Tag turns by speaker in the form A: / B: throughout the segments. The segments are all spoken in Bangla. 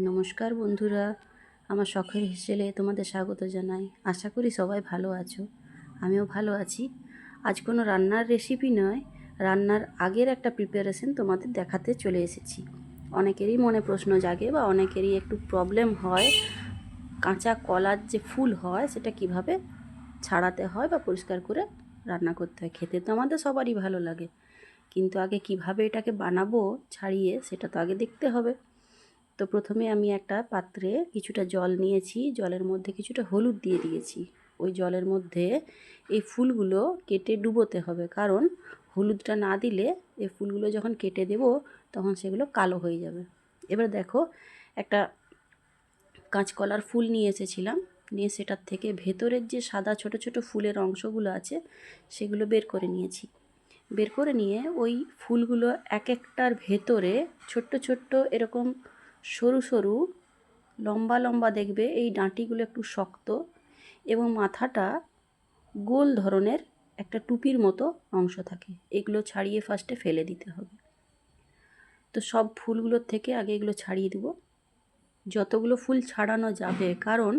A: নমস্কার বন্ধুরা, আমার শখের হিসেলে তোমাদের স্বাগত জানাই। আশা করি সবাই ভালো আছো, আমিও ভালো আছি। আজ কোনো রান্নার রেসিপি নয়, রান্নার আগের একটা প্রিপারেশন তোমাদের দেখাতে চলে এসেছি। অনেকেরই মনে প্রশ্ন জাগে বা অনেকেরই একটু প্রবলেম হয়। কাঁচা কলার যে ফুল হয়, সেটা কীভাবে ছাড়াতে হয় বা পরিষ্কার করে রান্না করতে হয়, খেতে তো আমাদের সবারই ভালো লাগে। কিন্তু আগে কীভাবে এটাকে বানাবো, ছাড়িয়ে সেটা তো আগে দেখতে হবে। তো প্রথমে আমি একটা পাত্রে কিছুটা জল নিয়েছি, জলের মধ্যে কিছুটা হলুদ দিয়ে দিয়েছি। ওই জলের মধ্যে এই ফুলগুলো কেটে ডুবোতে হবে, কারণ হলুদটা না দিলে এই ফুলগুলো যখন কেটে দেব তখন সেগুলো কালো হয়ে যাবে। এবার দেখো, একটা কাঁচকলার ফুল নিয়ে এসেছিলাম, নিয়ে সেটার থেকে ভেতরের যে সাদা ছোট ছোট ফুলের অংশগুলো আছে সেগুলো বের করে নিয়েছি। বের করে নিয়ে ওই ফুলগুলো এক একটার ভেতরে ছোট্ট ছোট্ট এরকম সরু সরু, লম্বা লম্বা দেখবে এই ডাঁটিগুলো একটু শক্ত এবং মাথাটা গোল ধরনের একটা টুপির মতো অংশ থাকে। এগুলো ছাড়িয়ে ফার্স্টে ফেলে দিতে হবে। তো সব ফুলগুলোর থেকে আগে এগুলো ছাড়িয়ে দেবো। যতগুলো ফুল ছাড়ানো যাবে, কারণ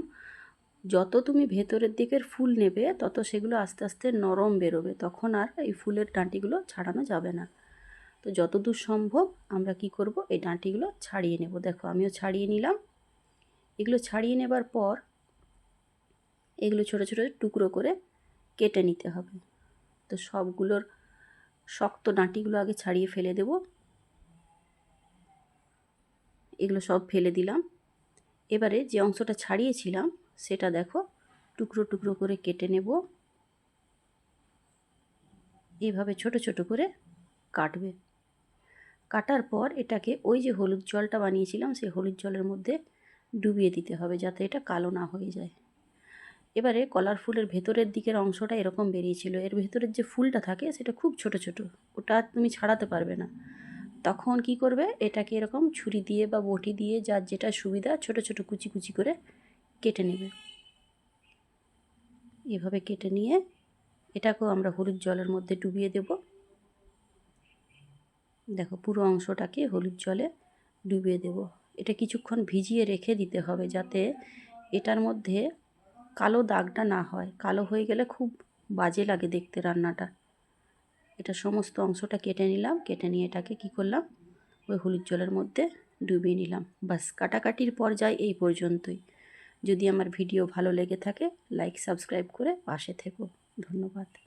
A: যত তুমি ভেতরের দিকের ফুল নেবে, তত সেগুলো আস্তে আস্তে নরম বেরোবে। তখন আর এই ফুলের ডাঁটিগুলো ছাড়ানো যাবে না। তো যতদূর সম্ভব আমরা কি করব? এই ডাঁটিগুলো ছাড়িয়ে নেব। দেখো, আমিও ছাড়িয়ে নিলাম। এগুলো ছাড়িয়ে নেবার পর এগুলো ছোট ছোট টুকরো করে কেটে নিতে হবে। তো সবগুলোর শক্ত ডাঁটিগুলো আগে ছাড়িয়ে ফেলে দেব। এগুলো সব ফেলে দিলাম। এবারে যে অংশটা ছাড়িয়েছিলাম, সেটা দেখো, টুকরো টুকরো করে কেটে নেব। এভাবে ছোট ছোট করে কাটবে। কাটার পর এটাকে ওই যে হলুদ জলটা বানিয়েছিলাম, সেই হলুদ জলের মধ্যে ডুবিয়ে দিতে হবে যাতে এটা কালো না হয়ে যায়। এবারে কলার ফুলের ভেতরের দিকের অংশটা এরকম বেরিয়েছিল। এর ভেতরের যে ফুলটা থাকে সেটা খুব ছোট ছোট, ওটা তুমি ছাড়াতে পারবে না। তখন কি করবে? এটাকে এরকম ছুরি দিয়ে বা বটি দিয়ে যার যেটা সুবিধা ছোট ছোট কুচি কুচি করে কেটে নেবে। এভাবে কেটে নিয়ে এটাকেও আমরা হলুদ জলের মধ্যে ডুবিয়ে দেব। দেখো পুরো অংশটাকে হলুদ জলে ডুবিয়ে দেব। এটা কিছুক্ষণ ভিজিয়ে রেখে দিতে হবে যাতে এটার মধ্যে কালো দাগটা না হয়। কালো হয়ে গেলে খুব বাজে লাগে দেখতে রান্নাটা। এটা সমস্ত অংশটা কেটে নিলাম। কেটে নিয়ে এটাকে কি করলাম? ওই হলুদ জলের মধ্যে ডুবিয়ে নিলাম। বাস, কাটাকাটির পর্যায়ে এই পর্যন্তই। যদি আমার ভিডিও ভালো লেগে থাকে লাইক সাবস্ক্রাইব করে পাশে থেকো। ধন্যবাদ।